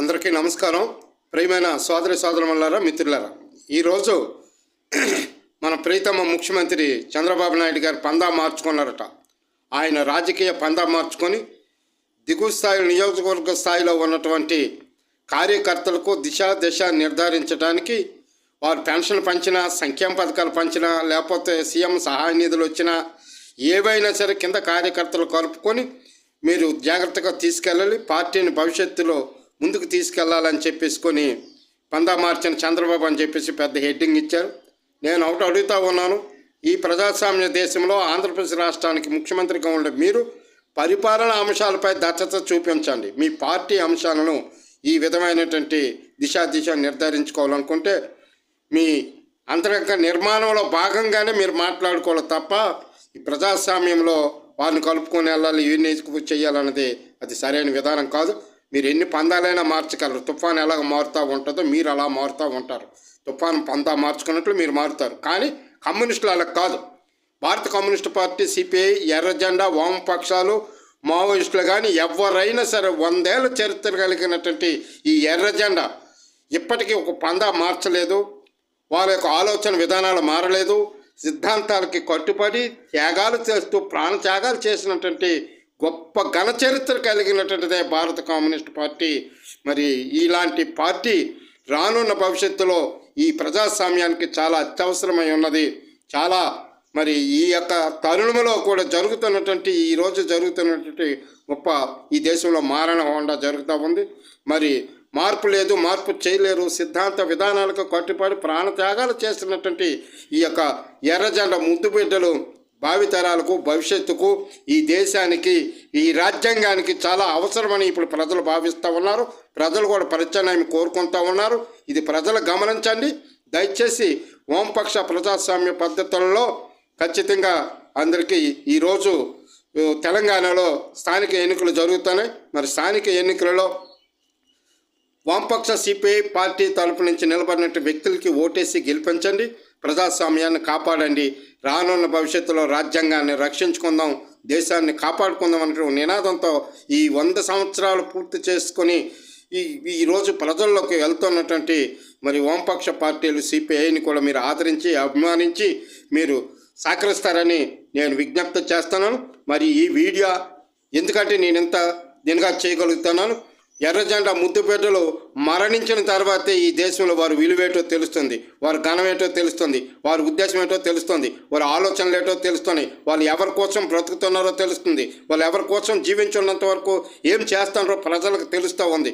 అందరికీ నమస్కారం. ప్రియమైన సోదరి సోదరులారా మిత్రులారా. ఈరోజు మన ప్రీతమ ముఖ్యమంత్రి చంద్రబాబు నాయుడు గారు పందా మార్చుకున్నారట. ఆయన రాజకీయ పందా మార్చుకొని దిగువ స్థాయి నియోజకవర్గ స్థాయిలో ఉన్నటువంటి కార్యకర్తలకు దిశ దిశ నిర్ధారించడానికి వారు పెన్షన్ పంచినా సంక్షేమ పథకాలు పంచినా లేకపోతే సీఎం సహాయ నిధులు వచ్చినా ఏవైనా సరే కింద కార్యకర్తలు కలుపుకొని మీరు జాగ్రత్తగా తీసుకెళ్ళాలి. పార్టీని భవిష్యత్తులో ముందుకు తీసుకెళ్ళాలని చెప్పేసుకొని పందా మార్చిన చంద్రబాబు అని చెప్పేసి పెద్ద హెడ్డింగ్ ఇచ్చారు. నేను ఒకటి అడుగుతా ఉన్నాను. ఈ ప్రజాస్వామ్య దేశంలో ఆంధ్రప్రదేశ్ రాష్ట్రానికి ముఖ్యమంత్రిగా ఉండే మీరు పరిపాలన అంశాలపై దత్తత చూపించండి. మీ పార్టీ అంశాలను ఈ విధమైనటువంటి దిశాదిశ నిర్ధారించుకోవాలనుకుంటే మీ అంతరంగ నిర్మాణంలో భాగంగానే మీరు మాట్లాడుకోవాలి తప్ప ఈ ప్రజాస్వామ్యంలో వారిని కలుపుకొని వెళ్ళాలి ఇవన్నీ చేయాలన్నది అది సరైన విధానం కాదు. మీరు ఎన్ని పందాలైనా మార్చగలరు. తుఫాన్ ఎలాగ మారుతూ ఉంటుందో మీరు అలా మారుతూ ఉంటారు. తుఫాను పందా మార్చుకున్నట్లు మీరు మారుతారు. కానీ కమ్యూనిస్టులు అలా కాదు. భారత కమ్యూనిస్ట్ పార్టీ సిపిఐ ఎర్ర జెండా వామపక్షాలు మావోయిస్టులు కానీ ఎవరైనా సరే వందేళ్ళ చరిత్ర కలిగినటువంటి ఈ ఎర్ర జెండా ఇప్పటికీ ఒక పందా మార్చలేదు. వారి యొక్క ఆలోచన విధానాలు మారలేదు. సిద్ధాంతాలకి కట్టుబడి త్యాగాలు చేస్తూ ప్రాణ త్యాగాలు చేసినటువంటి గొప్ప ఘన చరిత్ర కలిగినటువంటిదే భారత కమ్యూనిస్ట్ పార్టీ. మరి ఇలాంటి పార్టీ రానున్న భవిష్యత్తులో ఈ ప్రజాస్వామ్యానికి చాలా అత్యవసరమై ఉన్నది. చాలా మరి ఈ యొక్క తరుణంలో కూడా జరుగుతున్నటువంటి ఈ రోజు జరుగుతున్నటువంటి గొప్ప ఈ దేశంలో మారణ హోండా జరుగుతూ ఉంది. మరి మార్పు లేదు మార్పు చేయలేరు సిద్ధాంత విధానాలకు కట్టుబడి ప్రాణత్యాగాలు చేస్తున్నటువంటి ఈ యొక్క ఎర్రజెండ ముద్దు బిడ్డలు భావితరాలకు భవిష్యత్తుకు ఈ దేశానికి ఈ రాజ్యాంగానికి చాలా అవసరమని ఇప్పుడు ప్రజలు భావిస్తూ ఉన్నారు. ప్రజలు కూడా ప్రత్యామ్నాయం కోరుకుంటూ ఉన్నారు. ఇది ప్రజలు గమనించండి. దయచేసి వామపక్ష ప్రజాస్వామ్య పద్ధతులలో ఖచ్చితంగా అందరికీ ఈరోజు తెలంగాణలో స్థానిక ఎన్నికలు జరుగుతున్నాయి. మరి స్థానిక ఎన్నికలలో వామపక్ష సిపిఐ పార్టీ తరపు నుంచి నిలబడినట్టు వ్యక్తులకి ఓటేసి గెలిపించండి. ప్రజాస్వామ్యాన్ని కాపాడండి. రానున్న భవిష్యత్తులో రాజ్యాంగాన్ని రక్షించుకుందాం దేశాన్ని కాపాడుకుందాం అనే నినాదంతో ఈ వంద సంవత్సరాలు పూర్తి చేసుకొని ఈ ఈరోజు ప్రజల్లోకి వెళ్తున్నటువంటి మరి వామపక్ష పార్టీలు సిపిఐని కూడా మీరు ఆదరించి అభిమానించి మీరు సహకరిస్తారని నేను విజ్ఞప్తి చేస్తున్నాను. మరి ఈ వీడియో ఎందుకంటే నేను ఇంత దీనిగా చేయగలుగుతున్నాను. ఎర్రజెండా ముద్దుపేటలు మరణించిన తర్వాతే ఈ దేశంలో వారు విలువేటో తెలుస్తుంది వారు ఘనం తెలుస్తుంది వారి ఉద్దేశం ఏంటో తెలుస్తుంది వారి ఆలోచనలు ఏంటో తెలుస్తుంది వాళ్ళు ఎవరి కోసం బ్రతుకుతున్నారో తెలుస్తుంది వాళ్ళు ఎవరి కోసం జీవించున్నంత వరకు ఏం చేస్తారో ప్రజలకు తెలుస్తూ ఉంది.